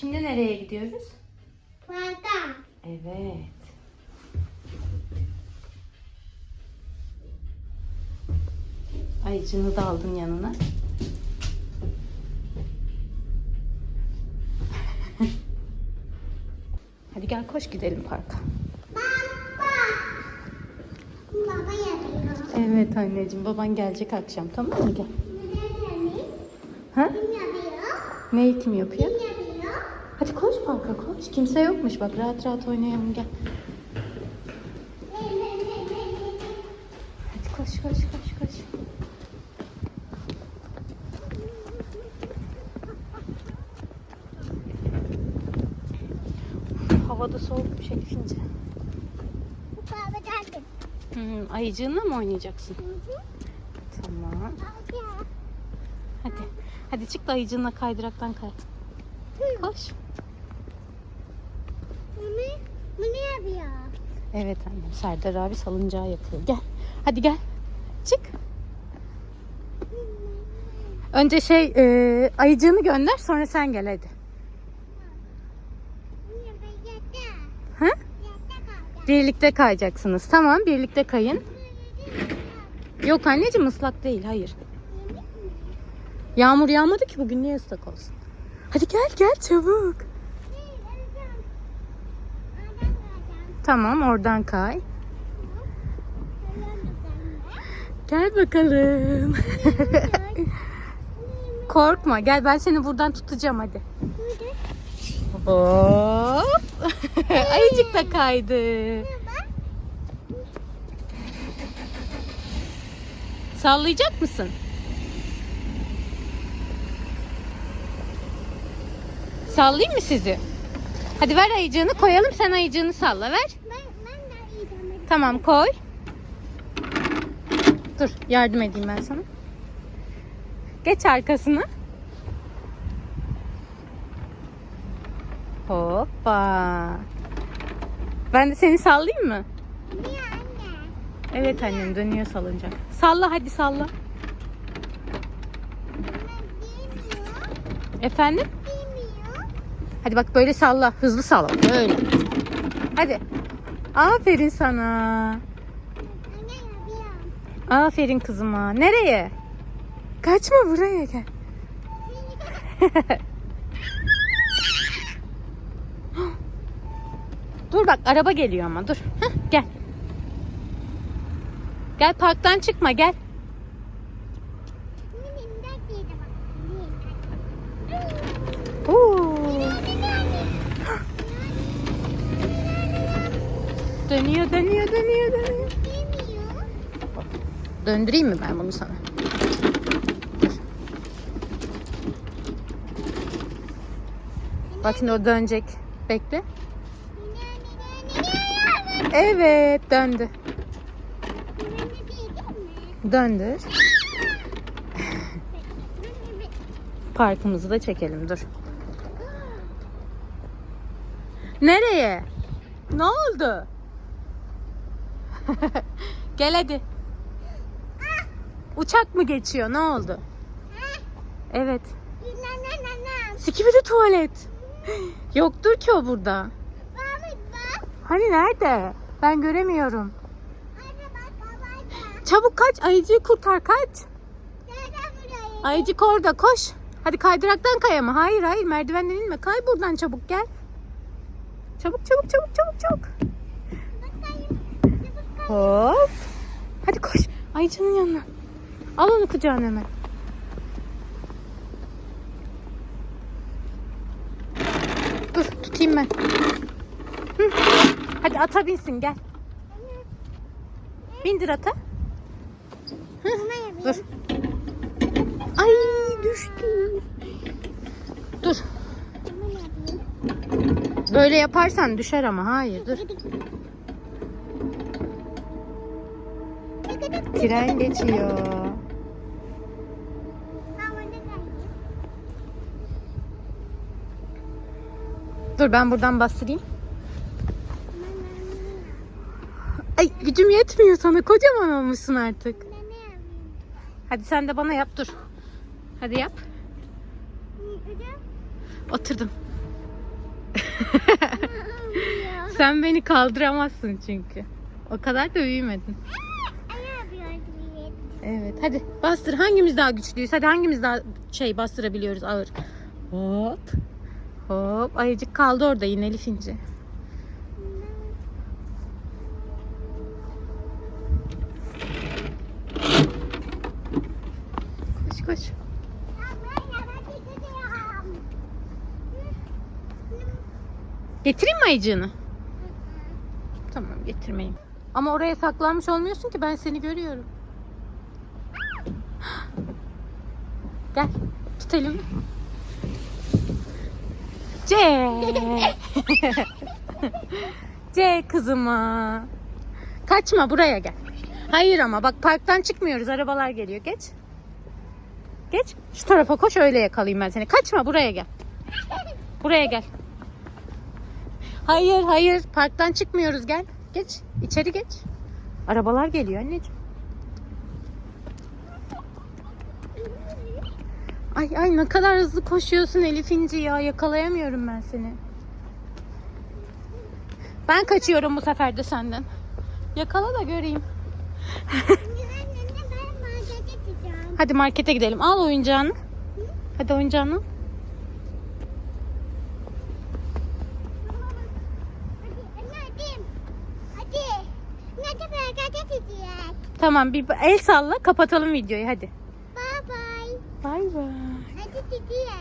Şimdi nereye gidiyoruz? Parka. Evet. Ayıcını da aldın yanına. Hadi gel koş gidelim parka. Baba. Baba yapıyor. Evet anneciğim baban gelecek akşam tamam mı gel. Ha? Kim yapıyor? Neyi kim yapıyor? Kim yapıyor? Hadi koş parka koş. Kimse yokmuş bak rahat rahat oynayalım gel. Hadi koş koş koş koş. Havada soğukmuş Elif'ince. Baba geldi. Hmm, ayıcığınla mı oynayacaksın? Tamam. Hadi. Hadi çık da ayıcığınla kaydıraktan kay. Koş. Mami, Mami yapıyor. Evet annem. Serdar abi salıncağı yapıyor. Gel. Hadi gel. Çık. Önce şey e, ayıcığını gönder sonra sen gel hadi. Ha? Birlikte kayacaksınız. Tamam birlikte kayın. Yok anneciğim ıslak değil hayır. Yağmur yağmadı ki bugün niye ıslak olsun? Hadi gel gel çabuk. Tamam oradan kay. Gel bakalım. Korkma gel ben seni buradan tutacağım hadi. Hop. Ayıcık da kaydı. Sallayacak mısın? Sallayayım mı sizi? Hadi ver ayıcığını koyalım sen ayıcığını salla ver. Tamam koy. Dur yardım edeyim ben sana. Geç arkasına. Hoppa. Ben de seni sallayayım mı? Evet annem dönüyor salıncak. Salla hadi salla. Efendim? Hadi bak böyle salla. Hızlı salla. Böyle. Hadi. Aferin sana. Aferin kızıma. Nereye? Kaçma buraya gel. dur bak araba geliyor ama dur. Heh, gel. Gel parktan çıkma gel. Dönüyor dönüyor dönüyor dönüyor. Döndüreyim mi ben bunu sana? Bak şimdi o dönecek. Bekle. Evet döndü. Döndür. Parkımızı da çekelim dur. Nereye? Ne oldu? Gel hadi. Uçak mı geçiyor? Ne oldu? Evet. Sikibidi tuvalet. Yoktur ki o burada. Hani nerede? Ben göremiyorum. Çabuk kaç. Ayıcıyı kurtar kaç. Ayıcık orada koş. Hadi kaydıraktan kay ama. Hayır hayır merdivenden inme. Kay buradan çabuk gel. Çabuk çabuk çabuk çabuk çabuk. Hop. Hadi koş. Ayıcının yanına. Al onu kucağına hemen. Dur tutayım ben. Hı. Hadi ata binsin gel. Bindir ata. Hı. Dur. Ay düştü. Dur. Böyle yaparsan düşer ama hayır dur. Tren geçiyor. Dur ben buradan bastırayım. Ay gücüm yetmiyor sana. Kocaman olmuşsun artık. Hadi sen de bana yap dur. Hadi yap. Oturdum. Sen beni kaldıramazsın çünkü. O kadar da büyümedin. Evet hadi bastır. Hangimiz daha güçlüyüz? Hadi hangimiz daha şey bastırabiliyoruz ağır. Hop. Hop. Ayıcık kaldı orada yine Elif İnci. Koş koş. Getireyim mi ayıcığını? Tamam getirmeyeyim. Ama oraya saklanmış olmuyorsun ki ben seni görüyorum. Gel tut elimi. C. C kızıma. Kaçma buraya gel. Hayır ama bak parktan çıkmıyoruz. Arabalar geliyor. Geç. Geç. Şu tarafa koş öyle yakalayayım ben seni. Kaçma buraya gel. Buraya gel. Hayır hayır parktan çıkmıyoruz gel. Geç içeri geç. Arabalar geliyor anneciğim. Ay ay ne kadar hızlı koşuyorsun Elif İnci ya yakalayamıyorum ben seni. Ben kaçıyorum bu sefer de senden. Yakala da göreyim. Hadi markete gidelim. Al oyuncağını. Hadi oyuncağını. Tamam bir el salla kapatalım videoyu hadi. 弟弟。